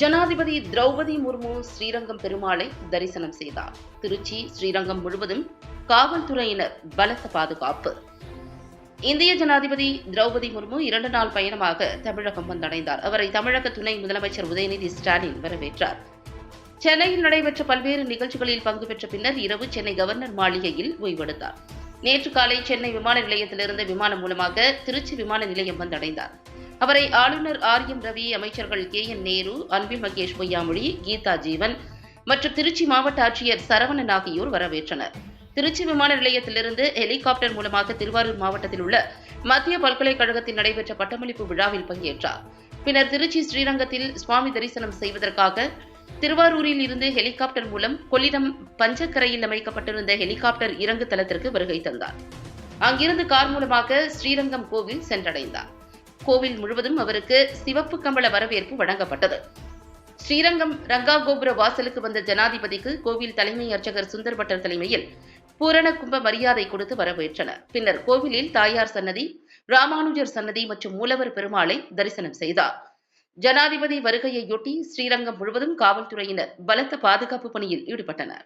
ஜனாதிபதி திரௌபதி முர்மு ஸ்ரீரங்கம் பெருமாளை தரிசனம் செய்தார். திருச்சி ஸ்ரீரங்கம் முழுவதும் காவல்துறையினர் பலத்த பாதுகாப்பு. இந்திய ஜனாதிபதி திரௌபதி முர்மு இரண்டு நாள் பயணமாக தமிழகம் வந்தடைந்தார். அவரை தமிழக துணை முதலமைச்சர் உதயநிதி ஸ்டாலின் வரவேற்றார். சென்னையில் நடைபெற்ற பல்வேறு நிகழ்ச்சிகளில் பங்கு பெற்ற பின்னர் இரவு சென்னை கவர்னர் மாளிகையில் ஓய்வெடுத்தார். நேற்று காலை சென்னை விமான நிலையத்திலிருந்து விமானம் மூலமாக திருச்சி விமான நிலையம் வந்தடைந்தார். அவரை ஆளுநர் ஆர் எம் ரவி அமைச்சர்கள் கே என் நேரு அன்பில் மகேஷ் பொய்யாமொழி கீதா ஜீவன் மற்றும் திருச்சி மாவட்ட ஆட்சியர் சரவணன் ஆகியோர் வரவேற்றனர். திருச்சி விமான நிலையத்திலிருந்து ஹெலிகாப்டர் மூலமாக திருவாரூர் மாவட்டத்தில் உள்ள மத்திய பல்கலைக்கழகத்தில் நடைபெற்ற பட்டமளிப்பு விழாவில் பங்கேற்றார். பின்னர் திருச்சி ஸ்ரீரங்கத்தில் சுவாமி தரிசனம் செய்வதற்காக திருவாரூரில் இருந்து ஹெலிகாப்டர் மூலம் கொள்ளிடம் பஞ்சக்கரையில் அமைக்கப்பட்டிருந்த ஹெலிகாப்டர் இறங்கு தளத்திற்கு வருகை தந்தார். அங்கிருந்து கார் மூலமாக ஸ்ரீரங்கம் கோவில் சென்றடைந்தார். கோவில் முழுவதும் அவருக்கு சிவப்பு கம்பள வரவேற்பு வழங்கப்பட்டது. ஸ்ரீரங்கம் ரங்கா கோபுர வாசலுக்கு வந்த ஜனாதிபதிக்கு கோவில் தலைமை அர்ச்சகர் சுந்தர் பட்டர் தலைமையில் பூரண கும்ப மரியாதை கொடுத்து வரவேற்றனர். பின்னர் கோவிலில் தாயார் சன்னதி ராமானுஜர் சன்னதி மற்றும் மூலவர் பெருமாளை தரிசனம் செய்தார். ஜனாதிபதி வருகையையொட்டி ஸ்ரீரங்கம் முழுவதும் காவல்துறையினர் பலத்த பாதுகாப்பு பணியில் ஈடுபட்டனர்.